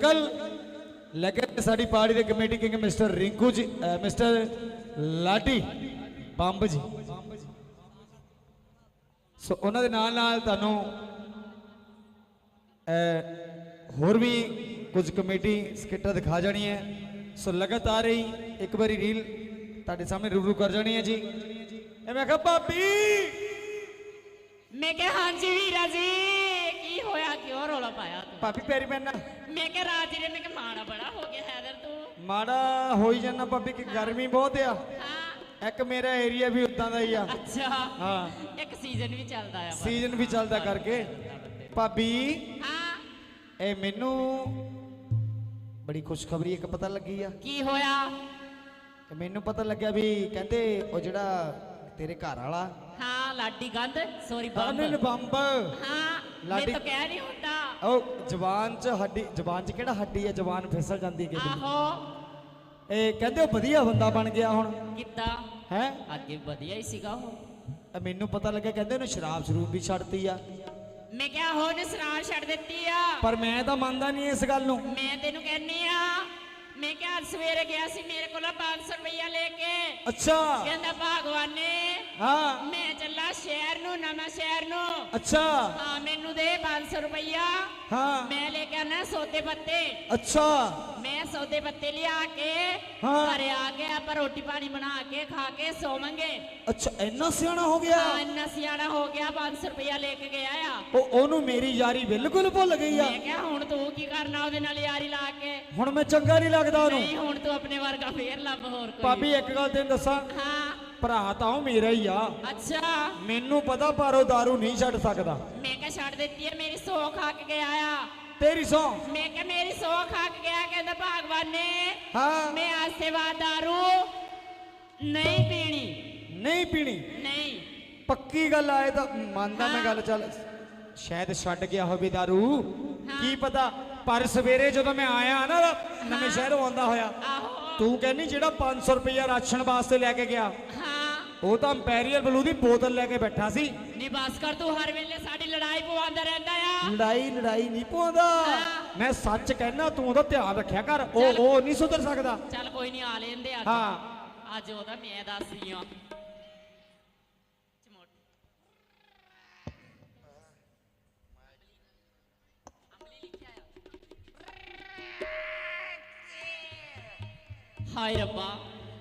ਕੱਲ ਲੇਕਿਨ ਸਾਡੀ ਪਾਰਟੀ ਦੇ ਕਮੇਟੀ ਕਿੰਗ ਮਿਸਟਰ ਰਿੰਕੂ ਜੀ ਮਿਸਟਰ ਲਾਡੀ ਬੰਬ ਜੀ। ਸੋ ਉਹਨਾਂ ਦੇ ਨਾਲ ਨਾਲ ਤੁਹਾਨੂੰ ਹੋਰ ਵੀ ਕੁਝ ਕਮੇਟੀ ਸਕਿੱਟਾਂ ਦਿਖਾ ਜਾਣੀ ਹੈ ਸੋ ਲਗਾਤਾਰ ਹੀ ਇੱਕ ਵਾਰੀ ਰੀਲ ਤੁਹਾਡੇ ਸਾਹਮਣੇ ਰੂਬਰੂ ਕਰ ਜਾਣੀ ਹੈ ਜੀ। ਇਹ ਮੈਂ ਕਿਹਾ, ਭਾਬੀ! ਮੈਂ ਕਿਹਾ, ਹਾਂਜੀ ਵੀਰਾ ਜੀ। ਹੋਇਆ ਕਿਉਂ ਰੋਲਾ ਪਾਇਆ ਤੂੰ? ਭਾਬੀ ਪੈਰੀ ਪੈਣਾ ਮੈਂ ਕਿਹਾ ਰਾਜ ਜੀ ਮੈਂ ਕਿਹਾ ਮਾੜਾ ਬੜਾ ਹੋ ਗਿਆ ਹੈਦਰ ਤੂੰ। ਮਾੜਾ ਹੋਈ ਜਾਂਦਾ ਭਾਬੀ ਕਿ ਗਰਮੀ ਬਹੁਤ ਆ। ਹਾਂ। ਇੱਕ ਮੇਰਾ ਏਰੀਆ ਵੀ ਉਦਾਂ ਦਾ ਹੀ ਆ। ਅੱਛਾ। ਹਾਂ। ਇੱਕ ਸੀਜ਼ਨ ਵੀ ਚੱਲਦਾ ਆ ਬਸ। ਸੀਜ਼ਨ ਵੀ ਚੱਲਦਾ ਕਰਕੇ। ਭਾਬੀ ਹਾਂ। ਇਹ ਮੈਨੂੰ ਬੜੀ ਖੁਸ਼ਖਬਰੀ ਇੱਕ ਪਤਾ ਲੱਗੀ ਆ। ਕੀ ਹੋਇਆ? ਤੇ ਮੈਨੂੰ ਪਤਾ ਲੱਗਿਆ ਵੀ ਕਹਿੰਦੇ ਉਹ ਜਿਹੜਾ ਤੇਰੇ ਘਰ ਵਾਲਾ। ਹਾਂ ਲਾਡੀ ਗੰਦ ਸੌਰੀ ਬੰਬ। ਬੰਬ। ਹਾਂ। ਮੈਂ ਲਾਡੀ- ਤਾਂ ਕਹਿ ਨਹੀਂ ਹੁੰਦਾ। ਉਹ ਜ਼ਬਾਨ 'ਚ ਹੱਡੀ ਜ਼ਬਾਨ 'ਚ ਕਿਹੜਾ ਹੱਡੀ ਆ ਜ਼ਬਾਨ ਫਿਸਲ ਜਾਂਦੀ ਹੈ ਕਿਤੇ। ਆਹੋ। ਇਹ ਕਹਿੰਦੇ ਉਹ ਵਧੀਆ ਬੰਦਾ ਬਣ ਗਿਆ ਹੁਣ। ਕਿੱਦਾਂ? ਹੈ? ਅੱਗੇ ਵਧੀਆ ਹੀ ਸੀਗਾ ਉਹ। ਮੈਨੂੰ ਪਤਾ ਲੱਗਿਆ ਕਹਿੰਦੇ ਉਹਨੇ ਸ਼ਰਾਬ ਸ਼ਰੂਬ ਵੀ ਛੱਡਤੀ ਆ। ਮੈਂ ਕਿਹਾ ਹੋ ਨੇ ਸਰਾਰ ਛੱਡ ਦਿੱਤੀ ਆ। ਪਰ ਮੈਂ ਤਾਂ ਮੰਨਦਾ ਨਹੀਂ ਇਸ ਗੱਲ ਨੂੰ। ਮੈਂ ਤੈਨੂੰ ਕਹਿੰਨੀ ਆ ਮੈਂ ਕਿਹਾ ਅੱਜ ਸਵੇਰੇ ਗਿਆ ਸੀ ਮੇਰੇ ਕੋਲ 500 ਰੁਪਇਆ ਲੈ ਕੇ। ਅੱਛਾ। ਕਹਿੰਦਾ ਭਗਵਾਨ ਨੇ ਹਾਂ। ਮੈਂ ਚੱਲਾ ਸ਼ਹਿਰ ਨੂੰ ਨਵਾਂ ਸ਼ਹਿਰ ਨੂੰ। ਅੱਛਾ। ਹਾਂ ਮੈਨੂੰ ਦੇ 500 ਰੁਪਇਆ ਹਾਂ। ਮੈਂ ਲੈ ਕੇ ਆਣਾ ਸੌਦੇ ਪੱਤੇ। ਅੱਛਾ। ਮੈਂ ਸੌਦੇ ਪੱਤੇ ਲਿਆ ਕੇ ਹਾਂ। ਘਰੇ ਆ ਕੇ ਆਪਾਂ ਰੋਟੀ ਪਾਣੀ ਬਣਾ ਕੇ ਖਾ ਕੇ ਸੋਵਾਂਗੇ। ਅੱਛਾ ਇੰਨਾ ਸਿਆਣਾ ਹੋ ਗਿਆ? ਹਾਂ ਇੰਨਾ ਸਿਆਣਾ ਹੋ ਗਿਆ 500 ਰੁਪਇਆ ਲੈ ਕੇ ਗਿਆ ਆ। ਉਹ ਉਹਨੂੰ ਮੇਰੀ ਯਾਰੀ ਬਿਲਕੁਲ ਭੁੱਲ ਗਈ ਆ। ਮੈਂ ਕਿਹਾ ਹੁਣ ਤੂੰ ਕੀ ਕਰਨਾ ਉਹਦੇ ਨਾਲ ਯਾਰੀ ਲਾ ਕੇ? ਹੁਣ ਮੈਂ ਚੰਗਾ ਨਹੀਂ ਲੱਗਦਾ ਉਹਨੂੰ। ਨਹੀਂ ਹੁਣ ਤੂੰ ਆਪਣੇ ਵਰਗਾ ਫੇਰ ਲੱਭ ਹੋਰ ਕੋਈ। ਭਾਬੀ ਇੱਕ ਗੱਲ ਤੈਨੂੰ ਦੱਸਾਂ। ਹਾਂ। ਭਰਾ ਤਾਂ ਉਹ ਮੇਰਾ ਹੀ ਆ ਅੱਛਾ ਮੈਨੂੰ ਪਤਾ ਪਰ ਉਹ दारू ਨਹੀਂ ਛੱਡ ਸਕਦਾ ਮੈਂ ਕਿਹਾ ਛੱਡ ਦਿੱਤੀ ਹੈ ਮੇਰੀ ਸੌ ਖਾ ਕੇ ਗਿਆ ਆ ਤੇਰੀ ਸੌ ਮੈਂ ਕਿਹਾ ਮੇਰੀ ਸੌ ਖਾ ਕੇ ਗਿਆ ਕਹਿੰਦਾ ਭਗਵਾਨ ਨੇ ਹਾਂ ਮੈਂ ਅੱਜ ਸੇ ਬਾਅਦ दारू ਨਹੀਂ ਪੀਣੀ ਨਹੀਂ ਪੀਣੀ ਨਹੀਂ ਪੱਕੀ ਗੱਲ ਆਏ ਤਾਂ ਮੰਨਦਾ ਮੈਂ ਗੱਲ ਚੱਲ ਸ਼ਾਇਦ ਛੱਡ ਗਿਆ ਹੋਵੇ दारू ਕੀ ਪਤਾ ਪਰ ਸਵੇਰੇ ਜਦੋਂ ਮੈਂ ਆਇਆ ਨਾ ਨਵੇਂ ਸ਼ਹਿਰੋਂ ਆਉਂਦਾ ਹੋਇਆ ਆਹੋ ਤੂੰ ਕਹਿੰਨੀ ਜਿਹੜਾ 500 ਰੁਪਇਆ ਰਾਸ਼ਨ ਵਾਸਤੇ ਲੈ ਕੇ ਗਿਆ ਹਾਂ ਉਹ ਤਾਂ ਇੰਪੀਰੀਅਲ ਬਲੂ ਦੀ ਬੋਤਲ ਲੈ ਕੇ ਬੈਠਾ ਸੀ। ਨੀ ਬਸ ਕਰ ਤੂੰ ਹਰ ਵੇਲੇ ਸਾਡੀ ਲੜਾਈ ਪਵਾਉਂਦਾ ਰਹਿੰਦਾ ਆ। ਲੜਾਈ ਲੜਾਈ ਨਹੀਂ ਪਾਉਂਦਾ। ਮੈਂ ਸੱਚ ਕਹਿਣਾ ਤੂੰ ਉਹਦਾ ਧਿਆਨ ਰੱਖਿਆ ਕਰ। ਉਹ ਉਹ ਨਹੀਂ ਸੁਧਰ ਸਕਦਾ। ਚੱਲ ਕੋਈ ਨਹੀਂ ਆ ਲੈਂਦੇ ਅੱਜ ਹਾਂ। ਅੱਜ ਉਹਦਾ ਮੈਂ ਦੱਸਦੀ ਆ ਹਾਏ ਰੱਬਾ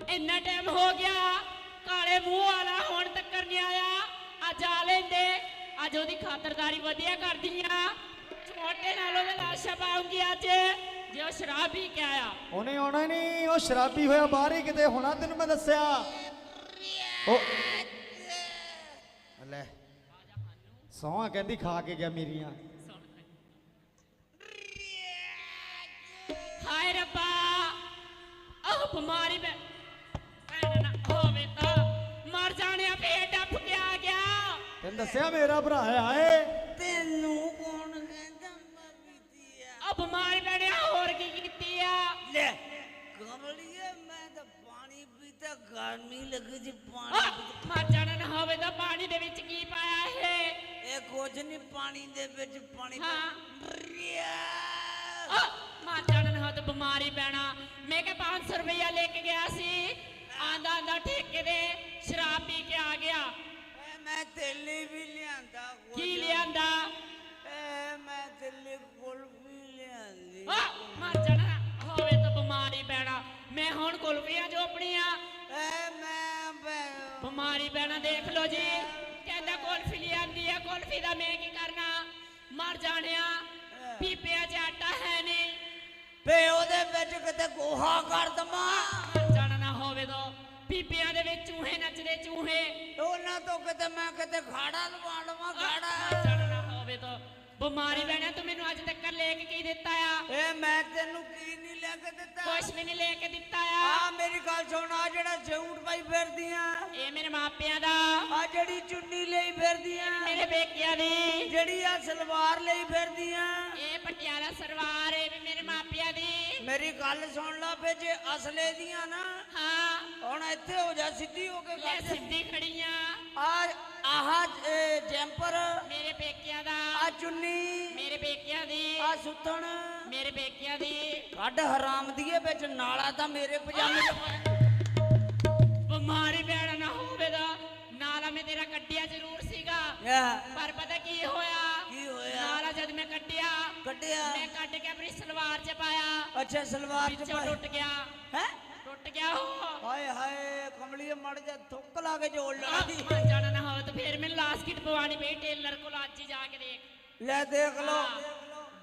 ਇੰਨਾ ਟਾਈਮ ਹੋ ਗਿਆ। ਕਾਲੇ ਮੂੰਹ ਵਾਲਾ ਹੁਣ ਤੱਕ ਨਹੀਂ ਆਇਆ। ਅੱਜ ਆ ਲੈਂਦੇ। ਅੱਜ ਉਹਦੀ ਖਾਤਰਦਾਰੀ ਵਧੀਆ ਕਰਦੀ ਆ ਚਮੋਟੇ ਨਾਲ ਉਹਦੇ ਲਾਸ਼ਾ ਪਾਉਂਗੀ ਅੱਜ। ਜੇ ਉਹ ਸ਼ਰਾਬ ਪੀ ਕੇ ਆਇਆ ਉਹਨੇ ਆਉਣਾ ਨਹੀਂ। ਉਹ ਸ਼ਰਾਬੀ ਹੋਇਆ ਬਾਹਰ ਹੀ ਕਿਤੇ। ਹੋਣਾ ਤੈਨੂੰ ਮੈਂ ਦੱਸਿਆ। ਉਹ ਲੈ। ਸੌਂ ਕਹਿੰਦੀ ਖਾ ਕੇ ਗਿਆ ਮੇਰੀਆਂ। ਹਾਏ ਰੱਬਾ। ਆਹ ਬਿਮਾਰੀ ਮੈਂ ਦੱਸਿਆ ਮੇਰਾ ਭਰਾ ਆਏ। ਤੈਨੂੰ ਕੌਣ ਕਹਿੰਦਾ ਮੈਂ ਪੀਤੀ ਆ ਆ ਬਿਮਾਰੀ ਬਣਿਆ ਹੋਰ ਕੀ ਕੀਤੀ ਆ ਲੈ ਕਮਲੀਏ ਮੈਂ ਤਾਂ ਪਾਣੀ ਪੀਤਾ ਗਰਮੀ ਲੱਗੀ ਜੀ ਆਹ, ਪਾਣੀ ਮਰ ਜਾਣਾ ਨਾ ਹੋਵੇ ਤਾਂ ਪਾਣੀ ਦੇ ਵਿੱਚ ਕੀ ਪਾਇਆ ਇਹ? ਇਹ ਕੁਝ ਨਹੀਂ ਪਾਣੀ ਦੇ ਵਿੱਚ ਪਾਣੀ ਹਾਂ। ਰਿਆ ਆਹ, ਮਰ ਜਾਣਾ ਨਾ ਹੋ ਤਾਂ ਬਿਮਾਰੀ ਪੈਣਾ। ਮੈਂ ਕਿ 500 ਰੁਪਇਆ ਲੈ ਕੇ ਗਿਆ ਸੀ। ਆਂਦਾ ਆਂਦਾ ਠੇਕੇ ਮੈਂ ਤੇਲੀ ਵੀ ਲਿਆਂਦਾ। ਕੀ ਲਿਆਂਦਾ? ਏ ਮੈਂ ਤੇਲੀ ਕੁਲਫੀ ਲਿਆਂਦੀ। ਆ ਮਰ ਜਾਣਾ। ਹੋਵੇ ਤਾਂ ਬਿਮਾਰੀ ਪੈਣਾ। ਮੈਂ ਹੁਣ ਕੁਲਫੀਆਂ ਚੋਪਣੀਆਂ। ਏ ਮੈਂ ਬੈ- ਬਿਮਾਰੀ ਪੈਣਾ ਦੇਖ ਲਓ ਜੀ। ਕਹਿੰਦਾ ਕੁਲਫੀ ਲਿਆਂਦੀ ਆ। ਕੁਲਫੀ ਦਾ ਮੈਂ ਕੀ ਕਰਨਾ? ਮਰ ਜਾਣਿਆ। ਪੀਪਿਆਂ 'ਚ ਆਟਾ ਹੈ ਨਹੀਂ। ਵੇ ਉਹਦੇ ਵਿੱਚ ਕਿਤੇ ਗੋਹਾ ਕਰ ਦਮਾ ਪੀਪਿਆਂ ਦੇ ਵਿੱਚ ਚੂਹੇ ਨੱਚਦੇ ਚੂਹੇ। ਉਹਨਾਂ ਤੋਂ ਕਿਤੇ ਮੈਂ ਕਿਤੇ ਖਾੜਾ ਲਵਾ ਲਵਾਂ ਖਾੜਾ। ਜਾਣਾ ਨਾ ਹੋਵੇ ਤਾਂ। ਬਿਮਾਰੀ ਪੈਣਾ ਤੂੰ ਮੈਨੂੰ ਅੱਜ ਤੱਕ ਲੈ ਕੇ ਕੀ ਦਿੱਤਾ ਆ ਏ ਮੈਂ ਤੈਨੂੰ ਕੀ ਨਹੀਂ ਲੈ ਕੇ ਦਿੱਤਾ ਕੁਛ ਵੀ ਨਹੀਂ ਲੈ ਕੇ ਦਿੱਤਾ ਆ ਆ ਮੇਰੀ ਗੱਲ ਸੁਣ ਆ ਜਿਹੜਾ ਜੂਟ ਪਾਈ ਫਿਰਦੀਆਂ ਇਹ ਮੇਰੇ ਮਾਪਿਆਂ ਦਾ ਆ ਜਿਹੜੀ ਚੁੰਨੀ ਲਈ ਫਿਰਦੀਆਂ ਮੇਰੇ ਬੇਕਿਆਂ ਦੀ ਜਿਹੜੀ ਆ ਸਲਵਾਰ ਲਈ ਫਿਰਦੀਆਂ ਇਹ ਪਟਿਆਲਾ ਸਰਵਾਰ ਇਹ ਵੀ ਮੇਰੇ ਮਾਪਿਆਂ ਦੀ ਮੇਰੀ ਗੱਲ ਸੁਣ ਲਾ ਫੇ ਜੇ ਅਸਲੇ ਦੀਆਂ ਨਾ ਹਾਂ ਹੁਣ ਇੱਥੇ ਹੋ ਜਾ ਸਿੱਧੀ ਹੋ ਕੇ ਗੱਲ ਸਿੱਧੀ ਖੜੀਆਂ ਆ ਆਹ ਇਹ ਜੈਂਪਰ ਮੇਰੇ ਪੇਕਿਆਂ ਦਾ ਆ ਚੁੰਨੀ ਮੇਰੇ ਪੇਕਿਆਂ ਦੀ। ਆ ਸੁੱਤਣ। ਮੇਰੇ ਪੇਕਿਆਂ ਦੀ। ਕੱਢ ਹਰਾਮ ਦੀਏ ਵਿੱਚ ਨਾਲਾ ਤਾਂ ਮੇਰੇ ਪਜਾਮੇ ਚ ਪਾਇਆ। ਬਿਮਾਰੀ ਪੈਣਾ ਨਾ ਹੋਵੇ ਦਾ। ਨਾਲਾ ਮੈਂ ਤੇਰਾ ਕੱਢਿਆ ਜ਼ਰੂਰ ਸੀਗਾ। ਪਰ ਪਤਾ ਕੀ ਹੋਇਆ? ਕੀ ਹੋਇਆ? ਨਾਲਾ ਜਦ ਮੈਂ ਕੱਢਿਆ ਕੱਢਿਆ ਮੈਂ ਕੱਢ ਕੇ ਆਪਣੀ ਸਲਵਾਰ 'ਚ ਪਾਇਆ। ਅੱਛਾ ਸਲਵਾਰ ਚ ਵਿੱਚੋਂ ਟੁੱਟ ਗਿਆ। ਹੈ? ਟੁੱਟ ਗਿਆ ਉਹ। ਹਾਏ ਹਾਏ ਕਮਲੀਏ ਮੜ ਜਾ ਥੁੱਕ ਲਾ ਕੇ ਜੋੜ ਲੈਣਾ। ਮਰ ਜਾਣਾ ਨਾ ਹੋਵੇ ਤਾਂ ਫਿਰ ਮੈਨੂੰ ਲਾਸਕਿਟ ਪਵਾਣੀ ਪਈ ਟੇਲਰ ਕੋਲ ਅੱਜ ਹੀ ਜਾ ਕੇ ਦੇਖ। ਲੈ ਦੇਖ ਲਓ।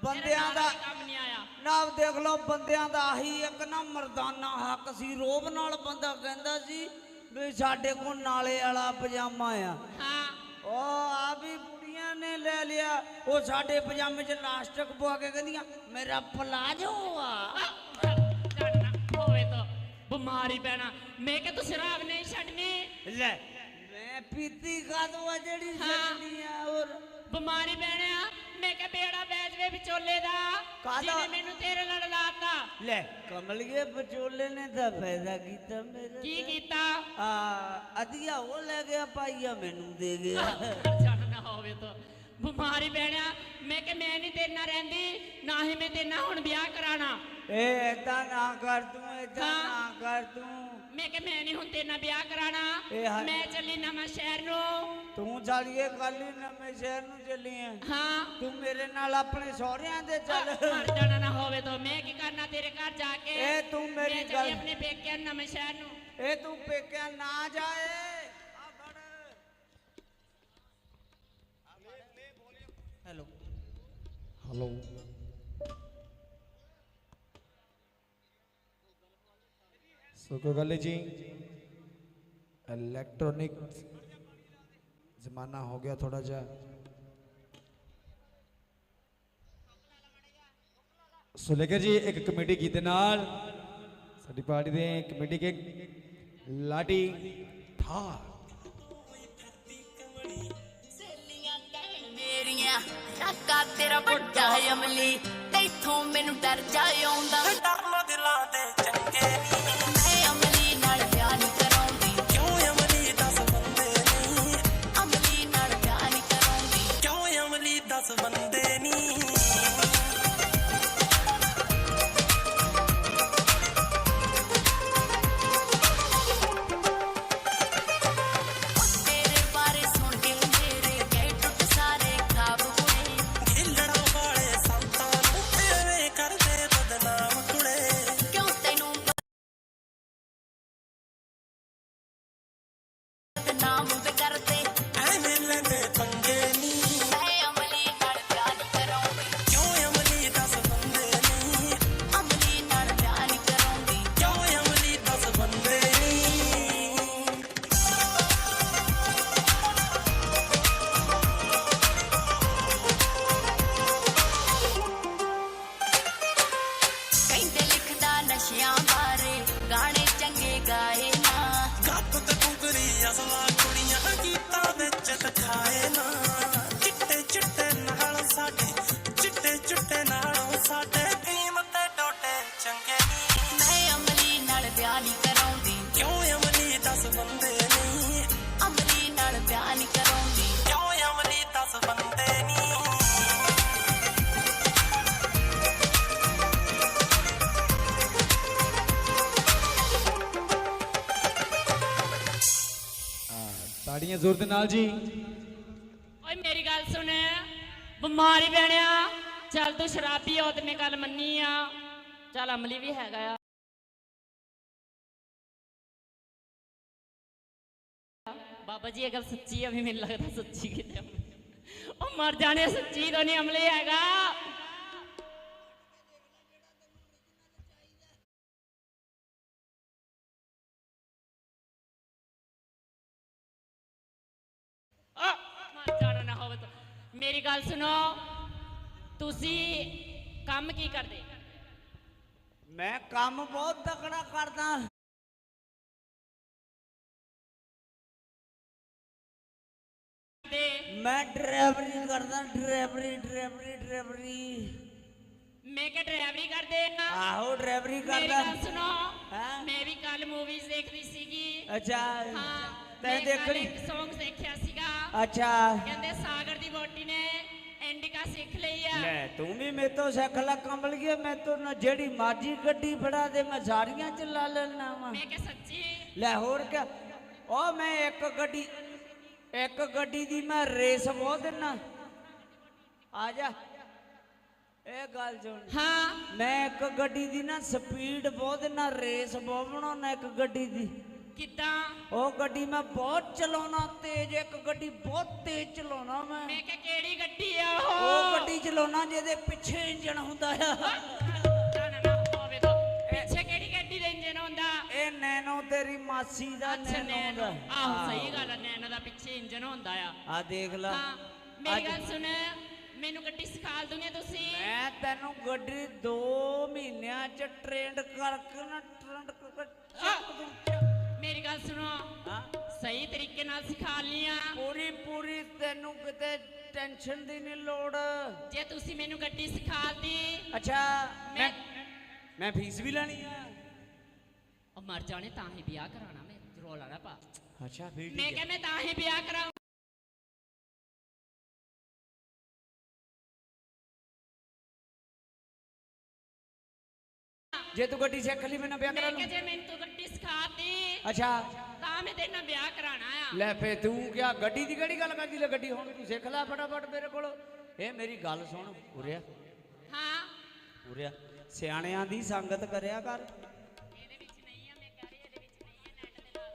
ਬੰਦਿਆਂ ਦਾ ਕੰਮ ਨਹੀਂ ਆਇਆ। ਨਾ ਦੇਖ ਲਓ ਬੰਦਿਆਂ ਦਾ ਆਹੀ ਇੱਕ ਨਾ ਮਰਦਾਨਾ ਹੱਕ ਸੀ ਰੋਬ ਨਾਲ ਬੰਦਾ ਕਹਿੰਦਾ ਸੀ ਵੀ ਸਾਡੇ ਕੋਲ ਨਾਲੇ ਵਾਲਾ ਪਜਾਮਾ ਆ। ਹਾਂ। ਉਹ ਆ ਵੀ ਬੁੜੀਆਂ ਨੇ ਲੈ ਲਿਆ ਉਹ ਸਾਡੇ ਪਜਾਮੇ 'ਚ ਲਾਸਟਿਕ ਪਵਾ ਕੇ ਕਹਿੰਦੀਆਂ ਮੇਰਾ ਪਲਾਜੋ ਆ। ਜਾਣਾ ਹੋਵੇ ਤਾਂ ਬਿਮਾਰੀ ਪੈਣਾ। ਮੈਂ ਕਿ ਤੂੰ ਸ਼ਰਾਬ ਨਹੀਂ ਛੱਡਣੀ। ਲੈ ਮੈਂ ਪੀਤੀ ਆ ਜਿਹੜੀ ਹਾਂ। ਛੱਡਣੀ ਆ ਹੋਰ। ਬਿਮਾਰੀ ਪੈਣਾ ਮੈਂ ਕਿ ਬੇੜਾ ਬੈਜਵੇ ਵਿਚੋਲੇ ਦਾ। ਕਾਹਦਾ? ਜਿਹਨੇ ਮੈਨੂੰ ਤੇਰੇ ਨਾਲ ਲਾਤਾ। ਲੈ ਕਮਲੀਏ ਵਿਚੋਲੇ ਨੇ ਤਾਂ ਫਾਇਦਾ ਕੀਤਾ ਮੇਰੇ ਕੀ ਤੇ। ਕੀਤਾ? ਆ ਅਧੀਆ ਉਹ ਲੈ ਗਿਆ ਪਾਈਆ ਮੈਨੂੰ ਦੇ ਗਿਆ। ਜਾਣਾ ਨਾ ਹੋਵੇ ਤਾਂ। ਬਿਮਾਰੀ ਪੈਣਾ ਮੈਂ ਕਿ ਮੈਂ ਨਹੀਂ ਤੇਰੇ ਨਾਲ ਰਹਿੰਦੀ ਨਾ ਹੀ ਮੈਂ ਤੇਰੇ ਨਾਲ ਹੁਣ ਵਿਆਹ ਕਰਾਣਾ। ਏ ਏਦਾਂ ਨਾ ਕਰ ਤੂੰ ਹਾਂ। ਨਾ ਕਰ ਤੂੰ। ਮੈਂ ਕਿ ਮੈਂ ਨਹੀਂ ਹੁਣ ਤੇਰੇ ਨਾਲ ਵਿਆਹ ਕਰਾਣਾ। ਇਹ ਹਾਂ- ਮੈਂ ਚੱਲੀ ਨਵਾਂ ਸ਼ਹਿਰ ਨੂੰ। ਤੂੰ ਚਾਲੀਏ ਕੱਲ ਨਵੇਂ ਸ਼ਹਿਰ ਨੂੰ ਚੱਲੀ ਆ। ਹਾਂ। ਤੂੰ ਮੇਰੇ ਨਾਲ ਆਪਣੇ ਸਹੁਰਿਆਂ ਦੇ ਚੱਲ। ਮਰ ਜਾਣਾ ਨਾ ਹੋਵੇ ਤਾਂ। ਮੈਂ ਕੀ ਕਰਨਾ ਤੇਰੇ ਘਰ ਜਾ ਕੇ? ਇਹ ਤੂੰ ਮੇਰੀ ਮੈਂ ਚੱਲੀ ਗੱਲ- ਆਪਣੇ ਪੇਕਿਆਂ ਨੂੰ ਨਵੇਂ ਸ਼ਹਿਰ ਨੂੰ। ਇਹ ਤੂੰ ਪੇਕਿਆ ਨਾ ਜਾਏ। ਆ ਫੜ। ਹੈਲੋ। ਹਲੋ। ਸੋ ਕੋਈ ਗੱਲ ਜੀ। ਇਲੈਕਟ੍ਰੋਨਿਕ ਜ਼ਮਾਨਾ ਹੋ ਗਿਆ ਥੋੜਾ ਜਿਹਾ। ਸੋ ਲੇਕਰ ਜੀ ਇੱਕ ਕਮੇਟੀ ਗੀਤ ਨਾਲ ਸਾਡੀ ਪਾਰਟੀ ਦੇ ਕਮੇਟੀ ਕੇ ਕਹਿਣ ਮੇਰੀਆਂ ਕਾਕਾ ਤੇਰਾ ਵੱਡਾ ਅਮਲੀ। ਤੈਥੋਂ ਮੈਨੂੰ ਡਰ ਜਾ ਆਉਂਦਾ। ਧਰਮ ਦਿਲਾਂ ਦੇ ਚੰਗੇ ਨੀ। ਦਿਖਾਏ ਨਾ। ਚਿੱਟੇ ਚਿੱਟੇ ਨਾਲ ਸਾਡੇ ਚਿੱਟੇ ਚਿੱਟੇ ਨਾਲ ਸਾਡੇ ਭੀਮ ਤੇ ਡੋਡੇ ਚੰਗੇ ਨੀ। ਮੈਂ ਅਮਲੀ ਨਾਲ ਵਿਆਹ ਨਹੀਂ ਕਰਾਉਂਦੀ। ਕਿਉਂ ਅਮਲੀ ਦਸ ਬੰਦੇ ਨੀ? ਅਮਲੀ ਨਾਲ ਵਿਆਹ ਨਹੀਂ ਕਰਾਉਂਦੀ। ਕਿਉਂ ਅਮਲੀ ਦਸ ਬੰਦੇ ਨੀ? ਤਾੜੀਆਂ ਜ਼ੋਰ ਦੇ ਨਾਲ ਜੀ। ਓਏ ਮੇਰੀ ਬਿਮਾਰੀ ਪੈਣਿਆ ਚੱਲ ਤੂੰ ਸ਼ਰਾਬੀ ਹੋ ਤੇ ਮੈਂ ਗੱਲ ਮੰਨੀ ਆ। ਚੱਲ ਅਮਲੀ ਵੀ ਹੈਗਾ ਆ। ਬਾਬਾ ਜੀ, ਇਹ ਗੱਲ ਸੱਚੀ ਆ ਵੀ ਮੈਨੂੰ ਲੱਗਦਾ ਸੱਚੀ ਕਿਤੇ ਉਹ ਮਰ ਜਾਣੇ ਸੱਚੀ ਤਾਂ ਨਹੀਂ ਅਮਲੀ ਹੈਗਾ। ਮੇਰੀ ਗੱਲ ਸੁਣੋ। ਤੁਸੀਂ ਕੰਮ ਕੀ ਕਰਦੇ? ਮੈਂ ਕੰਮ ਬਹੁਤ ਤਕੜਾ ਕਰਦਾ। ਮੈਂ ਡਰਾਈਵਰੀ ਕਰਦਾ ਡਰਾਈਵਰੀ ਡਰਾਈਵਰੀ ਡਰਾਈਵਰੀ। ਮੈਂ ਕਿ ਡਰਾਈਵਰੀ ਕਰਦੇ ਆ। ਆਹੋ ਡਰਾਈਵਰੀ ਮੇਰੀ ਕਰਦਾ। ਗੱਲ ਸੁਣੋ। ਹੈਂ? ਮੈਂ ਵੀ ਕੱਲ ਮੂਵੀਜ਼ ਦੇਖਦੀ ਸੀਗੀ। ਅੱਛਾ। ਹਾਂ ਤੈਂ ਮੈਂ ਕੱਲ੍ਹ ਦੇਖਣੀ ਇੱਕ Song ਦੇਖਿਆ ਸੀਗਾ। ਅੱਛਾ। ਕਹਿੰਦੇ ਇੰਡੀਕਾ ਸਿੱਖ ਲਈ ਆ। ਲੈ ਤੂੰ ਵੀ ਮੇਰੇ ਤੋਂ ਸਿੱਖ ਲੈ ਕੰਬਲ ਗਿਆ ਮੈਂ ਤੋਂ ਨਾ ਜਿਹੜੀ ਮਾਜੀ ਗੱਡੀ ਫੜਾ ਦੇ ਮੈਂ ਸਾਰੀਆਂ ਚਲਾ ਲੈਣਾ ਵਾ। ਮੈਂ ਕਿ ਸੱਚੀ। ਲੈ ਹੋਰ ਕਿਆ? ਉਹ ਮੈਂ ਇੱਕ ਗੱਡੀ ਇੱਕ ਗੱਡੀ ਦੀ ਮੈਂ ਰੇਸ ਬਹੁਤ ਦਿੰਨਾ। ਆ ਜਾ। ਇਹ ਗੱਲ ਸੁਣ। ਹਾਂ। ਮੈਂ ਇੱਕ ਗੱਡੀ ਦੀ ਨਾ ਸਪੀਡ ਬਹੁਤ ਦਿੰਨਾ ਰੇਸ ਬਹੁਤ ਬਣਾਉਣਾ ਇੱਕ ਗੱਡੀ ਦੀ। ਕਿੱਦਾਂ? ਉਹ ਗੱਡੀ ਮੈਂ ਬਹੁਤ ਚਲਾਉਣਾ ਤੇਜ਼ ਇੱਕ ਗੱਡੀ ਬਹੁਤ ਤੇਜ਼ ਚਲਾਉਣਾ ਮੈਂ। ਮੈਂ ਕਿ ਕਿਹੜੀ ਚਲਾਉਣਾ ਜਿਹਦੇ ਪਿੱਛੇ ਇੰਜਣ ਹੁੰਦਾ ਆ। ਨਾ ਨਾ ਨਾ ਹੋਵੇ ਤਾਂ। ਪਿੱਛੇ ਕਿਹੜੀ ਗੱਡੀ ਦੇ ਇੰਜਨ ਹੁੰਦਾ ਇਹ ਨੈਨੋ ਤੇਰੀ ਮਾਸੀ ਦਾ ਅੱਛਾ ਨੈਨੋ ਨੈਨੋ ਦਾ ਆਹੋ ਸਹੀ ਗੱਲ ਆ ਨੈਨੋ ਦਾ ਪਿੱਛੇ ਇੰਜਨ ਹੁੰਦਾ ਆ। ਆ ਦੇਖ ਲੈ। ਹਾਂ ਮੇਰੀ ਅੱਜ- ਗੱਲ ਸੁਣ ਮੈਨੂੰ ਗੱਡੀ ਸਿਖਾ ਦੋਗੇ ਤੁਸੀਂ? ਮੈਂ ਤੈਨੂੰ ਗੱਡੀ 2 ਮਹੀਨਿਆਂ ਚ ਟ੍ਰੇਨਡ ਕਰਕੇ ਨਾ ਟ੍ਰੇਨਡ ਕਰਕੇ ਚੱਕ ਦੂੰ। ਗੱਲ ਸੁਣੋ। ਸਹੀ ਤਰੀਕੇ ਨਾਲ ਸਿਖਾ ਲਿਆ ਪੂਰੀ ਪੂਰੀ ਤੈਨੂੰ ਕਿਤੇ ਟੈਨਸ਼ਨ ਦੀ ਨਹੀਂ ਲੋੜ। ਜੇ ਤੁਸੀਂ ਮੈਨੂੰ ਗੱਡੀ ਸਿਖਾਤੀ ਅੱਛਾ ਮੈਂ ਮੈਂ ਫੀਸ ਵੀ ਲੈਣੀ ਆ। ਉਹ ਮਰ ਜਾਣੇ ਤਾਂ ਹੀ ਵਿਆਹ ਕਰਾਣਾ ਮੈਂ ਰੋਲਾ ਨਾ ਪਾ। ਅੱਛਾ ਫੀਸ ਮੈਂ ਕਿਹਾ ਮੈਂ ਤਾਂ ਹੀ ਵਿਆਹ ਕਰਾਉਂ ਜੇ ਤੂੰ ਗੱਡੀ ਸਿੱਖ ਲਈ ਮੈਨੂੰ ਵਿਆਹ ਕਰਾ ਮੈਂ ਕਿਹਾ ਜੇ ਮੈਨੂੰ ਤੂੰ ਗੱਡੀ ਸਿਖਾਤੀ ਅੱਛਾ। ਤਾਂ ਮੈਂ ਤੇਰੇ ਨਾਲ ਵਿਆਹ ਕਰਾਣਾ ਆ। ਲੈ ਫੇ ਤੂੰ ਕਿਆ ਗੱਡੀ ਦੀ ਕਿਹੜੀ ਗੱਲ ਕਰਦੀ ਲੈ ਗੱਡੀ ਹੁਣ ਤੂੰ ਸਿੱਖ ਲੈ ਫਟਾਫਟ ਮੇਰੇ ਕੋਲ। ਇਹ ਮੇਰੀ ਗੱਲ ਸੁਣ ਉਰਿਆ ਹਾਂ। ਉਰਿਆ ਸਿਆਣਿਆਂ ਦੀ ਸੰਗਤ ਕਰਿਆ ਕਰ। ਇਹਦੇ ਵਿੱਚ ਨਹੀਂ ਆ ਮੈਂ ਕਹਿ ਰਹੀ ਇਹਦੇ ਵਿੱਚ ਨਹੀਂ ਹੈ ਨੈਟ ਤੇ ਲਾ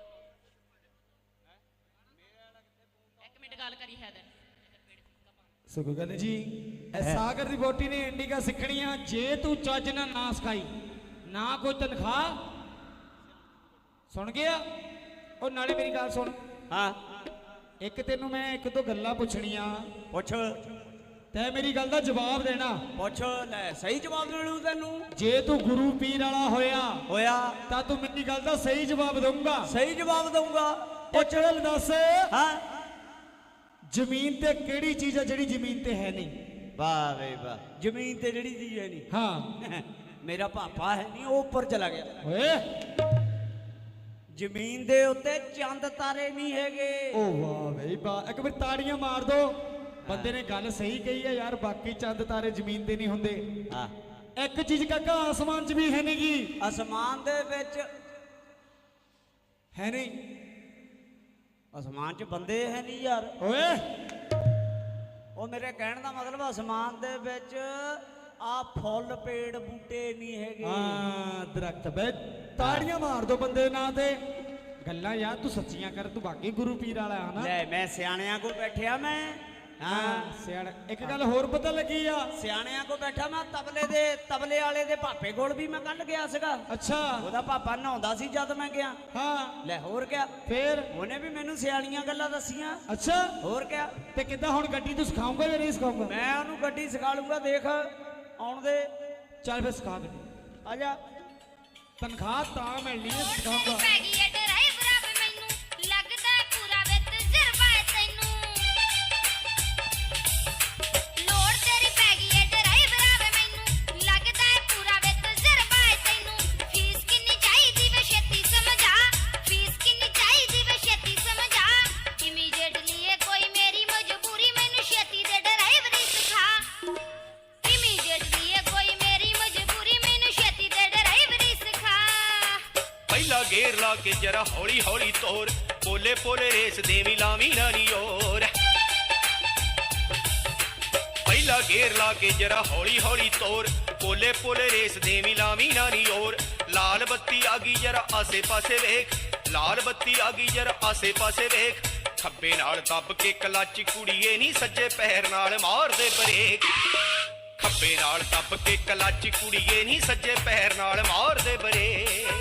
ਦੋ ਇੱਕ ਮਿੰਟ ਗੱਲ ਕਰੀ ਹੈਦਰ। ਸੋ ਕੋਈ ਗੱਲ ਨਹੀਂ ਜੀ ਇਹ ਸਾਗਰ ਦੀ ਬੋਟੀ ਨੇ ਇੰਡੀਕਾ ਸਿੱਖਣੀ ਆ ਜੇ ਤੂੰ ਚੱਜ ਨਾਲ ਨਾ ਸਿਖਾਈ। ਨਾ ਕੋਈ ਤਨਖਾਹ। ਸੁਣ ਗਿਆ? ਉਹ ਨਾਲੇ ਮੇਰੀ ਗੱਲ ਸੁਣ। ਹਾਂ। ਇੱਕ ਤੈਨੂੰ ਮੈਂ ਇੱਕ ਦੋ ਗੱਲਾਂ ਪੁੱਛਣੀਆਂ। ਪੁੱਛ। ਤੈ ਮੇਰੀ ਗੱਲ ਦਾ ਜਵਾਬ ਦੇਣਾ। ਪੁੱਛ ਲੈ ਸਹੀ ਜਵਾਬ ਦੇਣੂ ਤੈਨੂੰ। ਜੇ ਤੂੰ ਗੁਰੂ ਪੀਰ ਵਾਲਾ ਹੋਇਆ ਹੋਇਆ। ਤਾਂ ਤੂੰ ਮੇਰੀ ਗੱਲ ਦਾ ਸਹੀ ਜਵਾਬ ਦਊਂਗਾ। ਸਹੀ ਜਵਾਬ ਦਊਂਗਾ। ਉਹ ਚੜਲ ਦੱਸ। ਹਾਂ। ਜ਼ਮੀਨ ਤੇ ਕਿਹੜੀ ਚੀਜ਼ ਆ ਜਿਹੜੀ ਜ਼ਮੀਨ ਤੇ ਹੈ ਨਹੀਂ? ਵਾਹ ਵੇ ਵਾਹ। ਜ਼ਮੀਨ ਤੇ ਜਿਹੜੀ ਚੀਜ਼ ਹੈ ਨਹੀਂ। ਹਾਂ। ਮੇਰਾ ਪਾਪਾ ਹੈ ਨਹੀਂ ਉਹ ਉੱਪਰ ਚਲਾ ਗਿਆ। ਓਏ। ਜ਼ਮੀਨ ਦੇ ਉੱਤੇ ਚੰਦ ਤਾਰੇ ਨਹੀਂ ਹੈਗੇ। ਓ ਵਾਹ ਬਈ ਵਾਹ ਇੱਕ ਵਾਰ ਤਾੜੀਆਂ ਮਾਰ ਦੋ। ਬੰਦੇ ਨੇ ਗੱਲ ਸਹੀ ਕਹੀ ਹੈ ਯਾਰ ਬਾਕੀ ਚੰਦ ਤਾਰੇ ਜ਼ਮੀਨ ਤੇ ਨਹੀਂ ਹੁੰਦੇ। ਹਾਂ। ਇੱਕ ਚੀਜ਼ ਕਾਕਾ ਆਸਮਾਨ 'ਚ ਵੀ ਹੈ ਨਹੀਂਗੀ ਅਸਮਾਨ ਦੇ ਵਿੱਚ ਹੈ ਨਹੀਂ ਅਸਮਾਨ 'ਚ ਬੰਦੇ ਹੈ ਨਹੀਂ ਯਾਰ। ਓਏ। ਉਹ ਮੇਰੇ ਕਹਿਣ ਦਾ ਮਤਲਬ ਅਸਮਾਨ ਦੇ ਵਿੱਚ ਆ ਫੁੱਲ ਪੇੜ ਬੂਟੇ ਨਹੀਂ ਹੈਗੇ। ਹਾਂ ਦਰਖਤ ਬੈ ਤਾੜੀਆਂ ਮਾਰ ਦੋ ਬੰਦੇ ਨਾਂ ਤੇ। ਗੱਲਾਂ ਯਾਰ ਤੂੰ ਸੱਚੀਆਂ ਕਰ ਤੂੰ ਬਾਕੀ ਗੁਰੂ ਪੀਰ ਵਾਲਾ ਆ ਨਾ। ਲੈ ਮੈਂ ਸਿਆਣਿਆਂ ਕੋਲ ਬੈਠਿਆ ਮੈਂ। ਹਾਂ ਹਾਂ। ਸਿਆਣ ਇੱਕ ਗੱਲ ਹੋਰ ਪਤਾ ਲੱਗੀ ਆ। ਸਿਆਣਿਆਂ ਕੋਲ ਬੈਠਾ ਮੈਂ ਤਬਲੇ ਦੇ ਤਬਲੇ ਵਾਲੇ ਦੇ ਭਾਪੇ ਕੋਲ ਵੀ ਮੈਂ ਕੱਲ ਗਿਆ ਸੀਗਾ। ਅੱਛਾ। ਉਹਦਾ ਪਾਪਾ ਨਹਾਉਂਦਾ ਸੀ ਜਦ ਮੈਂ ਗਿਆ। ਹਾਂ। ਲੈ ਹੋਰ ਕਿਆ? ਫੇਰ? ਉਹਨੇ ਵੀ ਮੈਨੂੰ ਸਿਆਣੀਆਂ ਗੱਲਾਂ ਦੱਸੀਆਂ। ਅੱਛਾ। ਹੋਰ ਕਿਆ? ਤੇ ਕਿੱਦਾਂ ਹੁਣ ਗੱਡੀ ਤੂੰ ਸਿਖਾਉਂਗਾ ਜਾਂ ਨਹੀਂ ਸਿਖਾਉਂਗਾ ਮੈਂ ਉਹਨੂੰ ਗੱਡੀ ਸਿਖਾ ਲੂੰਗਾ ਦੇਖ। ਆਉਣ ਦੇ। ਚੱਲ ਫੇਰ ਸਿਖਾ ਗੱਡੀ ਆ ਜਾ। ਤਨਖਾਹ ਤਾਂ ਮਿਲਣੀ ਹੈ ਤੇਰੀ ਸਿਖਾਉਂਗਾ ਗੇਰ ਲਾ ਕੇ ਜਰਾ ਹੌਲੀ ਹੌਲੀ ਤੋਰ। ਪੋਲੇ ਪੋਲੇ ਰੇਸ ਦੇਵੀ ਲਾਵੀ ਰਾਨੀ ਓਰ ਪਹਿਲਾ ਗੇਰ ਲਾ ਕੇ ਜਰਾ ਹੌਲੀ ਹੌਲੀ ਤੋਰ। ਪੋਲੇ ਪੋਲੇ ਰੇਸ ਦੇਵੀ ਲਾਵੀ ਰਾਨੀ ਓਰ ਲਾਲ ਬੱਤੀ ਆ ਗਈ ਜਰਾ ਆਸੇ ਪਾਸੇ ਵੇਖ। ਲਾਲ ਬੱਤੀ ਆ ਗਈ ਜਰਾ ਆਸੇ ਪਾਸੇ ਵੇਖ। ਖੱਬੇ ਨਾਲ ਦੱਬ ਕੇ ਕਲੱਚ ਕੁੜੀਏ ਨਹੀਂ ਸੱਜੇ ਪੈਰ ਨਾਲ ਮਾਰਦੇ ਬ੍ਰੇਕ। ਖੱਬੇ ਨਾਲ ਦੱਬ ਕੇ ਕਲੱਚ ਕੁੜੀਏ ਨਹੀਂ ਸੱਜੇ ਪੈਰ ਨਾਲ ਮਾਰਦੇ ਬ੍ਰੇਕ।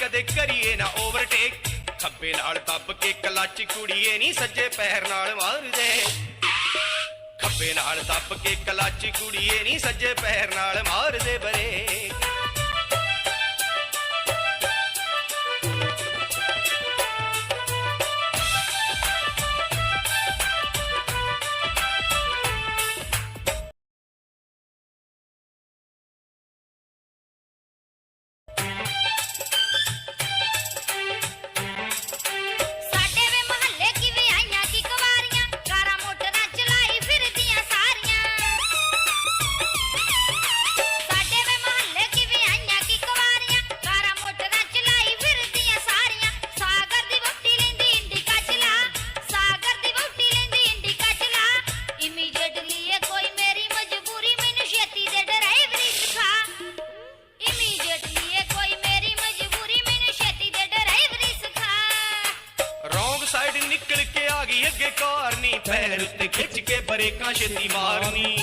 ਕਦੇ ਕਰੀਏ ਨਾ ਓਵਰਟੇਕ ਖੱਬੇ ਨਾਲ ਦੱਬ ਕੇ ਕਲੱਚ ਕੁੜੀਏ ਨਹੀਂ ਸੱਜੇ ਪੈਰ ਨਾਲ ਮਾਰਦੇ। ਖੱਬੇ ਨਾਲ ਦੱਬ ਕੇ ਕਲੱਚ ਕੁੜੀਏ ਨਹੀਂ ਸੱਜੇ ਪੈਰ ਨਾਲ ਮਾਰਦੇ ਬਰੇ। ਪੈਰ ਉੱਤੇ ਖਿੱਚ ਕੇ ਬਰੇਕਾਂ ਛੇਤੀ ਮਾਰਨੀ।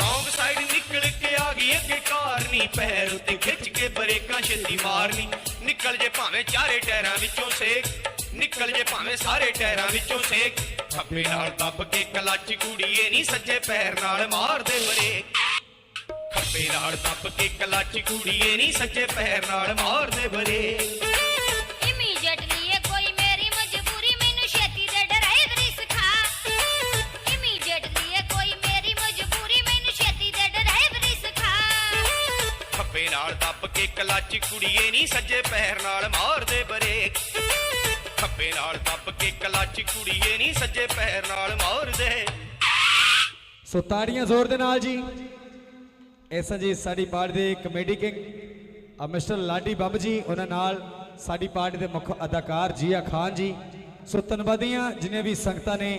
ਰੋਂਗ ਸਾਈਡ ਨਿਕਲ ਕੇ ਆ ਗਈ ਅੱਗੇ ਕਾਰ ਪੈਰ ਉੱਤੇ ਖਿੱਚ ਕੇ ਬਰੇਕਾਂ ਛੇਤੀ ਮਾਰਨੀ। ਨਿਕਲ ਜੇ ਭਾਵੇਂ ਚਾਰੇ ਟਾਇਰਾਂ ਵਿੱਚੋਂ ਸੇਕ। ਨਿਕਲ ਜੇ ਭਾਵੇਂ ਸਾਰੇ ਟਾਇਰਾਂ ਵਿੱਚੋਂ ਸੇਕ। ਖੱਬੇ ਨਾਲ ਦੱਬ ਕੇ ਕਲੱਚ ਕੁੜੀਏ ਨਹੀਂ ਸੱਜੇ ਪੈਰ ਨਾਲ ਮਾਰਦੇ ਬਰੇਕ ਖੱਬੇ ਨਾਲ ਦੱਬ ਕੇ ਕਲੱਚ ਕੁੜੀਏ ਨਹੀਂ ਸੱਜੇ ਪੈਰ ਨਾਲ ਮਾਰਦੇ ਬਰੇਕ ਦੱਬ ਕੇ ਕਲੱਚ ਕੁੜੀਏ ਨਹੀਂ ਸੱਜੇ ਪੈਰ ਨਾਲ ਮਾਰਦੇ ਬਰੇਕ ਖੱਬੇ ਨਾਲ ਦੱਬ ਕੇ ਕਲੱਚ ਕੁੜੀਏ ਨਹੀਂ ਸੱਜੇ ਪੈਰ ਨਾਲ ਮਾਰਦੇ। ਸੋ ਤਾੜੀਆਂ ਜ਼ੋਰ ਦੇ ਨਾਲ ਜੀ। ਇਸ ਜੀ ਸਾਡੀ ਪਾਰਟੀ ਦੇ ਕਮੇਡੀ ਕਿੰਗ ਆ ਮਿਸਟਰ ਲਾਡੀ ਬੰਬ ਜੀ, ਉਹਨਾਂ ਨਾਲ ਸਾਡੀ ਪਾਰਟੀ ਦੇ ਮੁੱਖ ਅਦਾਕਾਰ ਜੀਆ ਖਾਨ ਜੀ। ਸੋ ਧੰਨਵਾਦੀਆਂ, ਜਿਨੇ ਵੀ ਸੰਗਤਾਂ ਨੇ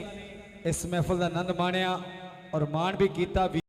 ਇਸ ਮਹਿਫਲ ਦਾ ਆਨੰਦ ਮਾਣਿਆ ਔਰ ਮਾਣ ਵੀ ਕੀਤਾ। ਵੀ